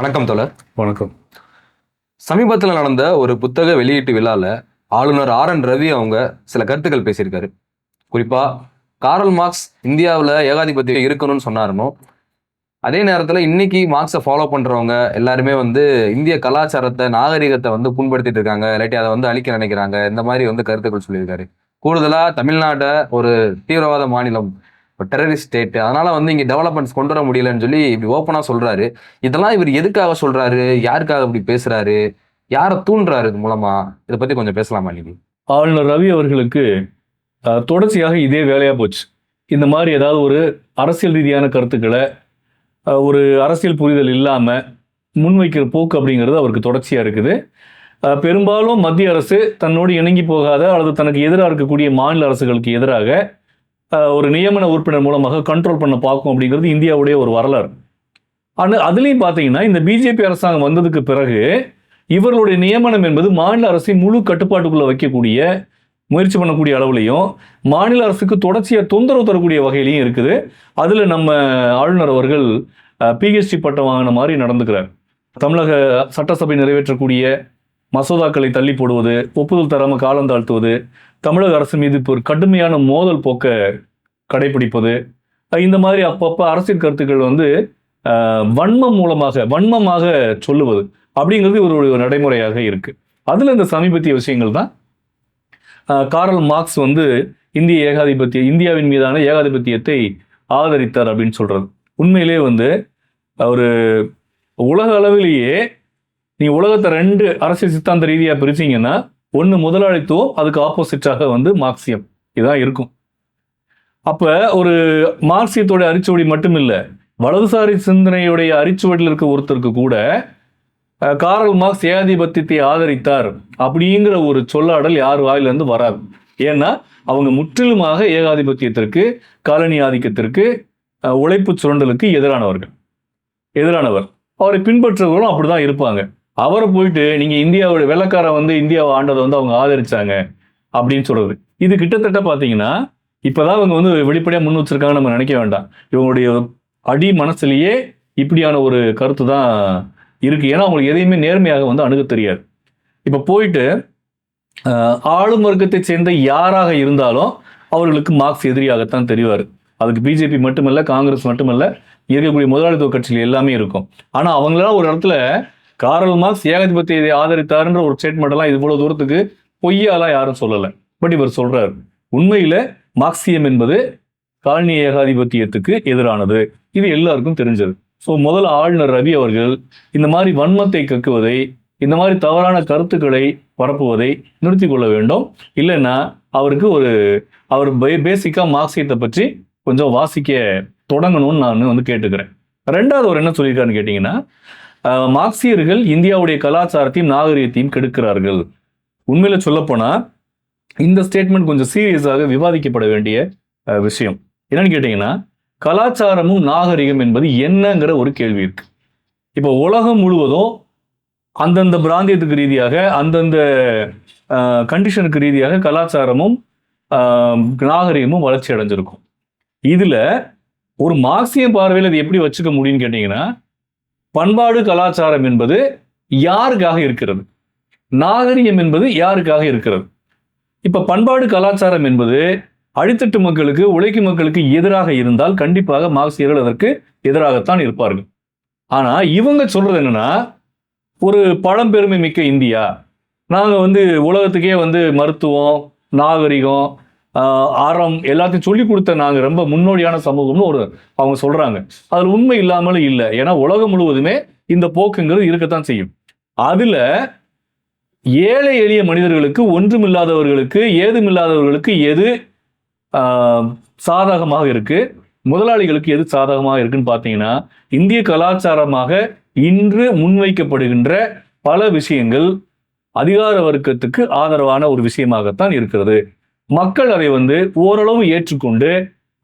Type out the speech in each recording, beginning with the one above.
வணக்கம் தோழர். வணக்கம். சமீபத்தில் நடந்த ஒரு புத்தக வெளியீட்டு விழால ஆளுநர் ஆர் என் ரவி அவங்க சில கருத்துக்கள் பேசியிருக்காரு. குறிப்பா காரல் மார்க்ஸ் இந்தியாவில் ஏகாதிபத்தியம் இருக்கணும்னு சொன்னாருனோ அதே நேரத்தில் இன்னைக்கு மார்க்ஸை ஃபாலோ பண்றவங்க எல்லாருமே வந்து இந்திய கலாச்சாரத்தை நாகரிகத்தை வந்து புண்படுத்திட்டு இருக்காங்க இல்லாட்டி அதை வந்து அழிக்க நினைக்கிறாங்க இந்த மாதிரி வந்து கருத்துக்கள் சொல்லியிருக்காரு. கூடுதலா தமிழ்நாட்டை ஒரு தீவிரவாத மாநிலம் டெரரிஸ்ட் ஸ்டேட் அதனால வந்து இங்கே டெவலப்மெண்ட்ஸ் கொண்டு வர முடியலன்னு சொல்லி இப்படி ஓப்பனாக சொல்றாரு. இதெல்லாம் இவர் எதுக்காக சொல்றாரு? யாருக்காக இப்படி பேசுறாரு? யாரை தூண்டுறாரு இது மூலமா? இதை பத்தி கொஞ்சம் பேசலாமா இன்னைக்கு ஆளுநர் ரவி அவர்களுக்கு தொடர்ச்சியாக இதே வேலையாக போச்சு. இந்த மாதிரி ஏதாவது ஒரு அரசியல் ரீதியான கருத்துக்களை ஒரு அரசியல் புரிதல் இல்லாமல் முன்வைக்கிற போக்கு அப்படிங்கிறது அவருக்கு தொடர்ச்சியாக இருக்குது. பெரும்பாலும் மத்திய அரசு தன்னோடு இணங்கி போகாத அல்லது தனக்கு எதிராக இருக்கக்கூடிய மாநில அரசுகளுக்கு எதிராக ஒரு நியமன உறுப்பினர் மூலமாக கண்ட்ரோல் பண்ண பார்க்கும் அப்படிங்கிறது இந்தியாவுடைய ஒரு வரலாறு. ஆனால் அதுலேயும் பார்த்தீங்கன்னா இந்த பிஜேபி அரசாங்கம் வந்ததுக்கு பிறகு இவர்களுடைய நியமனம் என்பது மாநில அரசை முழு கட்டுப்பாட்டுக்குள்ளே வைக்கக்கூடிய முயற்சி பண்ணக்கூடிய அளவுலையும் மாநில அரசுக்கு தொடர்ச்சியாக தொந்தரவு தரக்கூடிய வகையிலையும் இருக்குது. அதில் நம்ம ஆளுநர் அவர்கள் பிஹெச்டி பட்டம் வாங்கின மாதிரி நடந்துக்கிறார். தமிழக சட்டசபை நிறைவேற்றக்கூடிய மசோதாக்களை தள்ளி போடுவது ஒப்புதல் தராமல் காலம் தாழ்த்துவது தமிழக அரசு மீது இப்போ ஒரு கடுமையான மோதல் போக்கை கடைபிடிப்பது இந்த மாதிரி அப்பப்போ அரசியல் கருத்துக்கள் வந்து வன்மம் மூலமாக வன்மமாக சொல்லுவது அப்படிங்கிறது இவருடைய ஒரு நடைமுறையாக இருக்குது அதில் இந்த சமீபத்திய விஷயங்கள் தான். காரல் மார்க்ஸ் வந்து இந்திய ஏகாதிபத்திய இந்தியாவின் மீதான ஏகாதிபத்தியத்தை ஆதரித்தார் அப்படின்னு சொல்கிறது உண்மையிலே வந்து ஒரு உலக அளவிலேயே நீங்கள் உலகத்தை ரெண்டு அரசியல் சித்தாந்த ரீதியாக பிரிச்சீங்கன்னா ஒன்று முதலாளித்துவம் அதுக்கு ஆப்போசிட்டாக வந்து மார்க்சியம். இதான் இருக்கும். அப்ப ஒரு மார்க்சியத்தோட அரிச்சுவடி மட்டும் இல்லை வலதுசாரி சிந்தனையுடைய அரிச்சுவடியில் இருக்க ஒருத்தருக்கு கூட காரல் மார்க்ஸ் ஏகாதிபத்தியத்தை ஆதரித்தார் அப்படிங்கிற ஒரு சொல்லாடல் யார் வாயிலிருந்து வராது. ஏன்னா அவங்க முற்றிலுமாக ஏகாதிபத்தியத்திற்கு காலனி ஆதிக்கத்திற்கு உழைப்பு சுரண்டலுக்கு எதிரானவர்கள். எதிரானவர். அவரை பின்பற்றுறவர்களும் அப்படிதான் இருப்பாங்க. அவரை போயிட்டு நீங்க இந்தியாவோட வெள்ளக்காரன் வந்து இந்தியாவை ஆண்டதை வந்து அவங்க ஆதரிச்சாங்க அப்படின்னு சொல்றது. இது கிட்டத்தட்ட பாத்தீங்கன்னா இப்பதான் அவங்க வந்து வெளிப்படையா முன் வச்சிருக்காங்க நம்ம நினைக்க வேண்டாம். இவங்களுடைய அடி மனசுலயே இப்படியான ஒரு கருத்து தான் இருக்கு. ஏன்னா அவங்களுக்கு எதையுமே நேர்மையாக வந்து அணுக தெரியாது. இப்ப போயிட்டு ஆளும் வர்க்கத்தை சேர்ந்த யாராக இருந்தாலும் அவர்களுக்கு மார்க்ஸ் எதிரியாகத்தான் தெரிவார். அதுக்கு பிஜேபி மட்டுமல்ல காங்கிரஸ் மட்டுமல்ல இருக்கக்கூடிய முதலாளித்துவ கட்சிகள் எல்லாமே இருக்கும். ஆனா அவங்களாம் ஒரு இடத்துல காரல் மார்க்ஸ் ஏகாதிபத்தியத்தை ஆதரித்தாருன்ற ஒரு ஸ்டேட்மெண்ட் எல்லாம் இவ்வளவு தூரத்துக்கு பொய்யாலாம் யாரும் சொல்லலை. பட் இவர் சொல்றாரு உண்மையில மார்க்சியம் என்பது காலனி ஏகாதிபத்தியத்துக்கு எதிரானது. இது எல்லாருக்கும் தெரிஞ்சது. ஸோ முதல்ல ஆளுநர் ரவி அவர்கள் இந்த மாதிரி வன்மத்தை கக்குவதை இந்த மாதிரி தவறான கருத்துக்களை பரப்புவதை நிறுத்தி கொள்ள வேண்டும். இல்லைன்னா அவருக்கு ஒரு அவர் பேசிக்கா மார்க்சியத்தை பற்றி கொஞ்சம் வாசிக்க தொடங்கணும்னு நான் வந்து கேட்டுக்கிறேன். ரெண்டாவது அவர் என்ன சொல்லியிருக்காருன்னு கேட்டிங்கன்னா மார்க்சியர்கள் இந்தியாவுடைய கலாச்சாரத்தையும் நாகரிகத்தையும் கெடுக்கிறார்கள். உண்மையில சொல்லப்போனால் இந்த ஸ்டேட்மெண்ட் கொஞ்சம் சீரியஸாக விவாதிக்கப்பட வேண்டிய விஷயம். என்னன்னு கேட்டிங்கன்னா கலாச்சாரமும் நாகரிகம் என்பது என்னங்கிற ஒரு கேள்வி இருக்கு. இப்போ உலகம் முழுவதும் அந்தந்த பிராந்தியத்துக்கு ரீதியாக அந்தந்த கண்டிஷனுக்கு ரீதியாக கலாச்சாரமும் நாகரிகமும் வளர்ச்சி அடைஞ்சிருக்கும். இதில் ஒரு மார்க்சிய பார்வையில் இது எப்படி வச்சுக்க முடியும்னு கேட்டிங்கன்னா பண்பாடு கலாச்சாரம் என்பது யாருக்காக இருக்கிறது? நாகரிகம் என்பது யாருக்காக இருக்கிறது? இப்போ பண்பாடு கலாச்சாரம் என்பது அடித்தட்டு மக்களுக்கு உழைக்கும் மக்களுக்கு எதிராக இருந்தால் கண்டிப்பாக மார்க்சியர்கள் அதற்கு எதிராகத்தான் இருப்பார்கள். ஆனால் இவங்க சொல்றது என்னன்னா ஒரு பழம்பெருமை மிக்க இந்தியா. நாங்கள் வந்து உலகத்துக்கே வந்து மருத்துவம் நாகரிகம் ஆரம் எல்லாத்தையும் சொல்லி கொடுத்த நாங்கள் ரொம்ப முன்னோடியான சமூகம்னு ஒரு அவங்க சொல்கிறாங்க அதில் உண்மை இல்லாமலும் இல்லை. ஏன்னா உலகம் முழுவதுமே இந்த போக்குங்கிறது இருக்கத்தான் செய்யும். அதில் ஏழை எளிய மனிதர்களுக்கு ஒன்றுமில்லாதவர்களுக்கு ஏதுமில்லாதவர்களுக்கு எது சாதகமாக இருக்குது முதலாளிகளுக்கு எது சாதகமாக இருக்குன்னு பார்த்தீங்கன்னா இந்திய கலாச்சாரமாக இன்று முன்வைக்கப்படுகின்ற பல விஷயங்கள் அதிகார வர்க்கத்துக்கு ஆதரவான ஒரு விஷயமாகத்தான் இருக்கிறது. மக்கள் அதை வந்து ஓரளவு ஏற்றுக்கொண்டு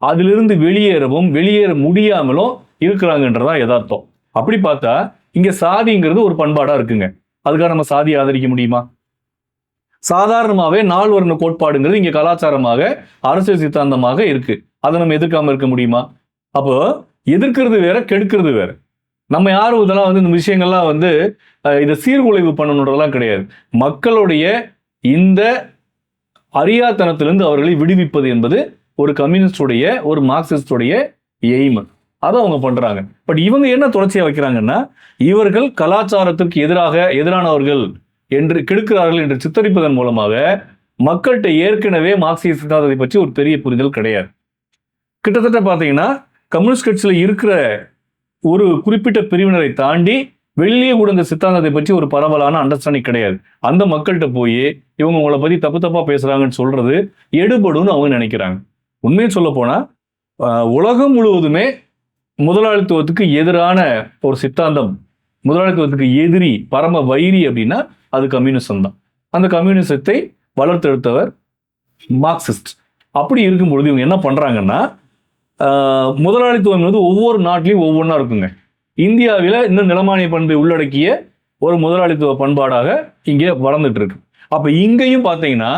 அதிலிருந்து வெளியேறவும் வெளியேற முடியாமலும் இருக்கிறாங்கன்றதா யதார்த்தம். அப்படி பார்த்தா இங்க சாதிங்கிறது ஒரு பண்பாடா இருக்குங்க. அதுக்காக நம்ம சாதியை ஆதரிக்க முடியுமா? சாதாரணமாகவே நால்வர்ண கோட்பாடுங்கிறது இங்க கலாச்சாரமாக அரசியல் சித்தாந்தமாக இருக்கு. அதை நம்ம எதிர்க்காம இருக்க முடியுமா? அப்போ எதிர்க்கிறது வேற கெடுக்கிறது வேற. நம்ம யாரும் இதெல்லாம் வந்து இந்த விஷயங்கள்லாம் வந்து இதை சீர்குலைவு பண்ணணுன்றதெல்லாம் கிடையாது. மக்களுடைய இந்த அறியாத்தனத்திலிருந்து அவர்களை விடுவிப்பது என்பது ஒரு கம்யூனிஸ்டுடைய ஒரு மார்க்சிஸ்டுடைய எய்ம் அதை அவங்க பண்றாங்க. பட் இவங்க என்ன தொடர்ச்சியா வைக்கிறாங்கன்னா இவர்கள் கலாச்சாரத்திற்கு எதிராக எதிரானவர்கள் என்று கெடுக்கிறார்கள் என்று சித்தரிப்பதன் மூலமாக மக்கள்கிட்ட ஏற்கனவே மார்க்சிய சித்தாந்தத்தை பற்றி ஒரு பெரிய புரிதல் கிடையாது. கிட்டத்தட்ட பார்த்தீங்கன்னா கம்யூனிஸ்ட் கட்சியில் இருக்கிற ஒரு குறிப்பிட்ட பிரிவினரை தாண்டி வெளியே கூட இந்த சித்தாந்தத்தை பற்றி ஒரு பரவலான அண்டர்ஸ்டாண்டிங் கிடையாது. அந்த மக்கள்கிட்ட போய் இவங்க உங்களை பற்றி தப்பு தப்பாக பேசுகிறாங்கன்னு சொல்கிறது எடுபடும்னு அவங்க நினைக்கிறாங்க. உண்மையை சொல்ல போனால் உலகம் முழுவதுமே முதலாளித்துவத்துக்கு எதிரான ஒரு சித்தாந்தம் முதலாளித்துவத்துக்கு எதிரி பரம வைரி அப்படின்னா அது கம்யூனிசம் தான். அந்த கம்யூனிசத்தை வளர்த்தெடுத்தவர் மார்க்சிஸ்ட். அப்படி இருக்கும்பொழுது இவங்க என்ன பண்ணுறாங்கன்னா முதலாளித்துவம் வந்து ஒவ்வொரு நாட்டிலையும் ஒவ்வொன்றா இருக்குங்க. இந்தியாவில் இன்னும் நிலமானிய பண்பை உள்ளடக்கிய ஒரு முதலாளித்துவ பண்பாடாக இங்கே வளர்ந்துட்டு இருக்கு அப்போ இங்கேயும் பார்த்தீங்கன்னா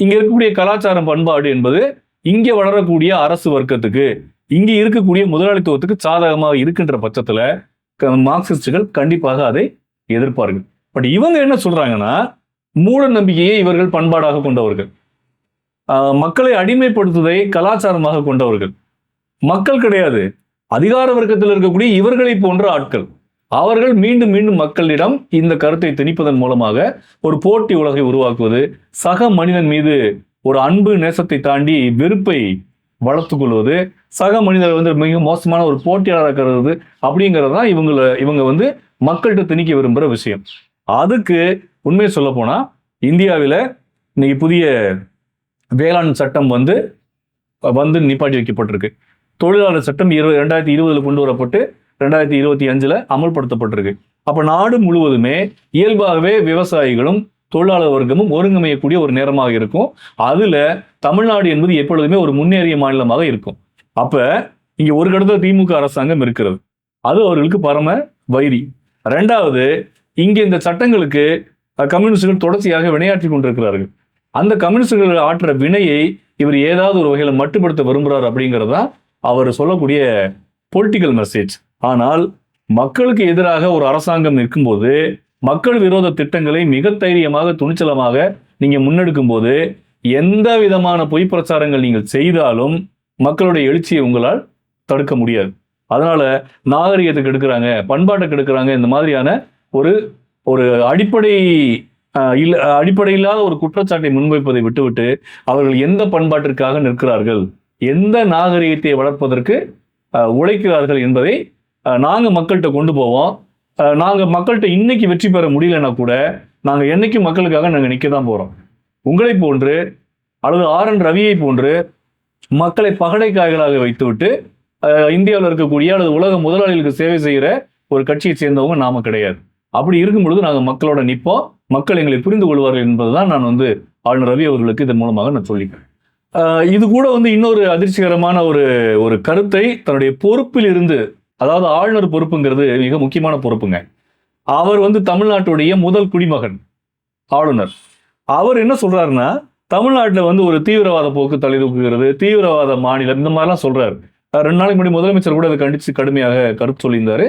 இங்கே இருக்கக்கூடிய கலாச்சாரம் பண்பாடு என்பது இங்கே வளரக்கூடிய அரசு வர்க்கத்துக்கு இங்கே இருக்கக்கூடிய முதலாளித்துவத்துக்கு சாதகமாக இருக்கின்ற பட்சத்தில் க- மார்க்சிஸ்டுகள் கண்டிப்பாக அதை எதிர்ப்பார்கள். பட் இவங்க என்ன சொல்றாங்கன்னா மூட நம்பிக்கையை இவர்கள் பண்பாடாக கொண்டவர்கள். மக்களை அடிமைப்படுத்துவதை கலாச்சாரமாக கொண்டவர்கள். மக்கள் கிடையாது. அதிகார வர்க்கத்தில் இருக்கக்கூடிய இவர்களை போன்ற ஆட்கள். அவர்கள் மீண்டும் மீண்டும் மக்களிடம் இந்த கருத்தை திணிப்பதன் மூலமாக ஒரு போட்டி உலகை உருவாக்குவது சக மனிதன் மீது ஒரு அன்பு நேசத்தை தாண்டி வெறுப்பை வளர்த்து கொள்வது சக மனிதர் வந்து மிக மோசமான ஒரு போட்டியாளராக கருது அப்படிங்கிறது தான் இவங்களை இவங்க வந்து மக்கள்கிட்ட திணிக்க விரும்புகிற விஷயம். அதுக்கு உண்மையை சொல்ல போனால் இந்தியாவில் இன்னைக்கு புதிய வேளாண் சட்டம் வந்து வந்து நிப்பாட்டி வைக்கப்பட்டிருக்கு. தொழிலாளர் சட்டம் இரு ரெண்டாயிரத்தி இருபதில் கொண்டு வரப்பட்டு ரெண்டாயிரத்தி இருபத்தி அஞ்சில் அமல்படுத்தப்பட்டிருக்கு. அப்போ நாடு முழுவதுமே இயல்பாகவே விவசாயிகளும் தொழிலாளர் வர்க்கமும் ஒருங்கமையக்கூடிய ஒரு நேரமாக இருக்கும். அதில் தமிழ்நாடு என்பது எப்பொழுதுமே ஒரு முன்னேறிய மாநிலமாக இருக்கும். அப்போ இங்கே ஒரு கடத்தில் திமுக அரசாங்கம் இருக்கிறது. அது அவர்களுக்கு பரம வைரி. ரெண்டாவது இங்கே இந்த சட்டங்களுக்கு கம்யூனிஸ்டுகள் தொடர்ச்சியாக வினையாற்றி கொண்டிருக்கிறார்கள். அந்த கம்யூனிஸ்டுகள் ஆற்றுற வினையை இவர் ஏதாவது ஒரு வகையில் மட்டுப்படுத்த விரும்புறார் அப்படிங்கிறது தான் அவர் சொல்லக்கூடிய பொலிட்டிக்கல் மெசேஜ் ஆனால் மக்களுக்கு எதிராக ஒரு அரசாங்கம் நிற்கும்போது மக்கள் விரோத திட்டங்களை மிக தைரியமாக துணிச்சலமாக நீங்கள் முன்னெடுக்கும் போது எந்த விதமான பொய் பிரச்சாரங்கள் நீங்கள் செய்தாலும் மக்களுடைய எழுச்சியை உங்களால் தடுக்க முடியாது. அதனால நாகரிகத்தை கெடுக்கிறாங்க பண்பாட்டை கெடுக்கிறாங்க இந்த மாதிரியான ஒரு ஒரு அடிப்படை இல்லை அடிப்படையில்லாத ஒரு குற்றச்சாட்டை முன்வைப்பதை விட்டுவிட்டு அவர்கள் எந்த பண்பாட்டிற்காக நிற்கிறார்கள்? எந்த நாகரிகத்தை வளர்ப்பதற்கு உழைக்கிறார்கள் என்பதை நாங்கள் மக்கள்கிட்ட கொண்டு போவோம். நாங்கள் மக்கள்கிட்ட இன்னைக்கு வெற்றி பெற முடியலன்னா கூட நாங்கள் என்னைக்கும் மக்களுக்காக நாங்கள் நிற்க தான் போகிறோம் உங்களை போன்று அல்லது ஆர் என் ரவியை போன்று மக்களை பகடைக்காய்களாக வைத்துவிட்டு இந்தியாவில் இருக்கக்கூடிய அல்லது உலக முதலாளிகளுக்கு சேவை செய்கிற ஒரு கட்சியை சேர்ந்தவங்க நாம கிடையாது. அப்படி இருக்கும் பொழுது நாங்கள் மக்களோட நிற்போம். மக்கள் எங்களை புரிந்து கொள்வார்கள் என்பதுதான் நான் வந்து ஆளுநர் ரவி அவர்களுக்கு இதன் மூலமாக நான் சொல்லிக்கிறேன். இது கூட வந்து இன்னொரு அதிர்ச்சிகரமான ஒரு ஒரு கருத்தை தன்னுடைய பொறுப்பில் இருந்து அதாவது ஆளுநர் பொறுப்புங்கிறது மிக முக்கியமான பொறுப்புங்க. அவர் வந்து தமிழ்நாட்டுடைய முதல் குடிமகன் ஆளுநர். அவர் என்ன சொல்றாருன்னா தமிழ்நாட்டில் வந்து ஒரு தீவிரவாத போக்கு தலைதூக்குகிறது தீவிரவாத மாநிலம் இந்த மாதிரிலாம் சொல்றாரு. ரெண்டு நாளைக்கு முன்னாடி முதலமைச்சர் கூட அதை கண்டித்து கடுமையாக கருத்து சொல்லியிருந்தாரு.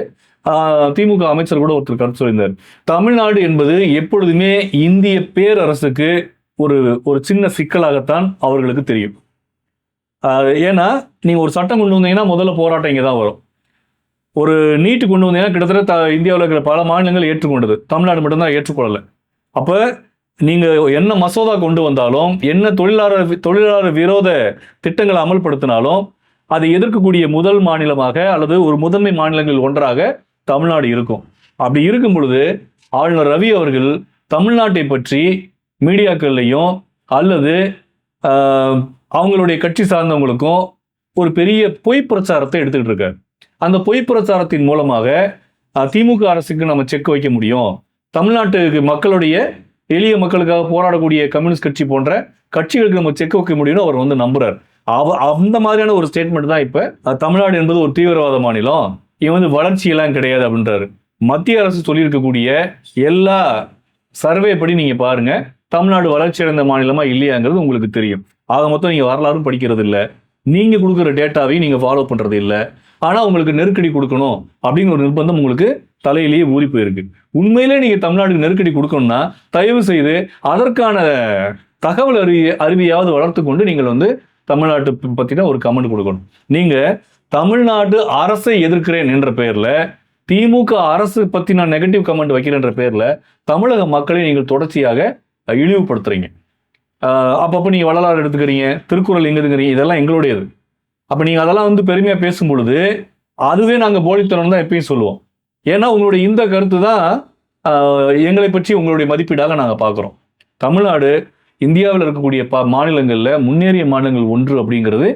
திமுக அமைச்சர் கூட ஒருத்தர் கருத்து சொல்லியிருந்தார். தமிழ்நாடு என்பது எப்பொழுதுமே இந்திய பேரரசுக்கு ஒரு ஒரு சின்ன சிக்கலாகத்தான் அவர்களுக்கு தெரியும். ஏன்னா நீங்கள் ஒரு சட்டம் கொண்டு வந்தீங்கன்னா முதல்ல போராட்டம் இங்கே தான் வரும். ஒரு நீட்டு கொண்டு வந்தீங்கன்னா கிட்டத்தட்ட த- இந்தியாவில் இருக்கிற பல மாநிலங்கள் ஏற்றுக்கொண்டது. தமிழ்நாடு மட்டும்தான் ஏற்றுக்கொள்ளலை. அப்போ நீங்கள் என்ன மசோதா கொண்டு வந்தாலும் என்ன தொழிலாளர் தொழிலாளர் விரோத திட்டங்களை அமல்படுத்தினாலும் அதை எதிர்க்கக்கூடிய முதல் மாநிலமாக அல்லது ஒரு முதன்மை மாநிலங்கள் ஒன்றாக தமிழ்நாடு இருக்கும். அப்படி இருக்கும் பொழுது ஆளுநர் ரவி அவர்கள் தமிழ்நாட்டை பற்றி மீடியாக்கள்லையும் அல்லது அவங்களுடைய கட்சி சார்ந்தவங்களுக்கும் ஒரு பெரிய பொய் பிரச்சாரத்தை எடுத்துக்கிட்டு இருக்காரு. அந்த பொய் பிரச்சாரத்தின் மூலமாக திமுக அரசுக்கு நம்ம செக் வைக்க முடியும். தமிழ்நாட்டுக்கு மக்களுடைய எளிய மக்களுக்காக போராடக்கூடிய கம்யூனிஸ்ட் கட்சி போன்ற கட்சிகளுக்கு நம்ம செக் வைக்க முடியும்னு அவர் வந்து நம்புறாரு. அவ அந்த மாதிரியான ஒரு ஸ்டேட்மெண்ட் தான் இப்போ தமிழ்நாடு என்பது ஒரு தீவிரவாத மாநிலம். இவன் வந்து வளர்ச்சியெல்லாம் கிடையாது அப்படின்றாரு. மத்திய அரசு சொல்லியிருக்கக்கூடிய எல்லா சர்வே படி நீங்கள் பாருங்கள் தமிழ்நாடு வளர்ச்சி அடைந்த மாநிலமா இல்லையாங்கிறது உங்களுக்கு தெரியும். ஆக மொத்தம் நீங்க வரலாறும் படிக்கிறது இல்லை நீங்க கொடுக்குற டேட்டாவையும் நீங்க ஃபாலோ பண்றது இல்லை. ஆனா உங்களுக்கு நெருக்கடி கொடுக்கணும் அப்படிங்கிற ஒரு நிர்பந்தம் உங்களுக்கு தலையிலேயே ஊறி போயிருக்கு. உண்மையிலே நீங்க தமிழ்நாட்டுக்கு நெருக்கடி கொடுக்கணும்னா தயவு செய்து அதற்கான தகவல் அறிவிய அறிவியாவது வளர்த்து கொண்டு நீங்கள் வந்து தமிழ்நாட்டு பற்றின ஒரு கமெண்ட் கொடுக்கணும். நீங்க தமிழ்நாடு அரசை எதிர்க்கிறேன் என்ற பெயர்ல திமுக அரசு பத்தி நான் நெகட்டிவ் கமெண்ட் வைக்கிறேன்ற பேரில் தமிழக மக்களை நீங்கள் தொடர்ச்சியாக அஹ், இழிவுபடுத்துறீங்க. அப்பப்போ நீங்கள் வள்ளலார் எடுத்துக்கிறீங்க திருக்குறள் எங்க எடுக்கிறீங்க இதெல்லாம் எங்களுடையது. அப்போ நீங்கள் அதெல்லாம் வந்து பெருமையாக பேசும் பொழுது அதுவே நாங்கள் போலித்தனம் தான் எப்பயும் சொல்லுவோம். ஏன்னா உங்களுடைய இந்த கருத்து தான் எங்களை பற்றி உங்களுடைய மதிப்பீடாக நாங்கள் பார்க்குறோம். தமிழ்நாடு இந்தியாவில் இருக்கக்கூடிய ப மாநிலங்களில் முன்னேறிய மாநிலங்கள் ஒன்று அப்படிங்கிறது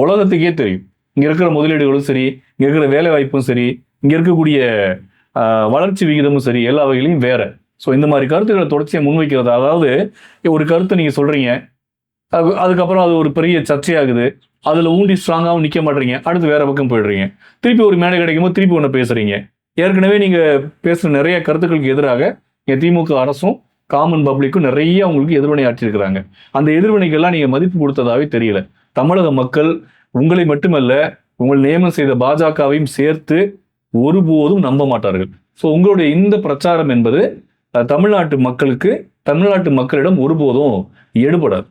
உலகத்துக்கே தெரியும். இங்கே இருக்கிற முதலீடுகளும் சரி இங்கே இருக்கிற வேலைவாய்ப்பும் சரி இங்கே இருக்கக்கூடிய வளர்ச்சி விகிதமும் சரி எல்லா வகையிலையும் வேறு. ஸோ இந்த மாதிரி கருத்துக்களை தொடர்ச்சியாக முன்வைக்கிறது. அதாவது ஒரு கருத்தை நீங்கள் சொல்கிறீங்க அதுக்கப்புறம் அது ஒரு பெரிய சர்ச்சையாகுது. அதில் ஊண்டி ஸ்ட்ராங்காகவும் நிற்க மாட்டீங்க அடுத்து வேறு பக்கம் போயிடுறீங்க. திருப்பி ஒரு மேடை கிடைக்கும் போது திருப்பி ஒன்று பேசுகிறீங்க ஏற்கனவே நீங்கள் பேசுகிற நிறைய கருத்துக்களுக்கு எதிராக என் திமுக அரசும் காமன் பப்ளிக்கும் நிறைய உங்களுக்கு எதிர்வினை ஆற்றியிருக்கிறாங்க. அந்த எதிர்வினைகள்லாம் நீங்கள் மதிப்பு கொடுத்ததாவே தெரியல. தமிழக மக்கள் உங்களை மட்டுமல்ல உங்கள் நியமனம் செய்த பாஜகவையும் சேர்த்து ஒருபோதும் நம்ப மாட்டார்கள். ஸோ உங்களுடைய இந்த பிரச்சாரம் என்பது தமிழ்நாட்டு மக்களுக்கு தமிழ்நாட்டு மக்களிடம் ஒருபோதும் எடுபடாது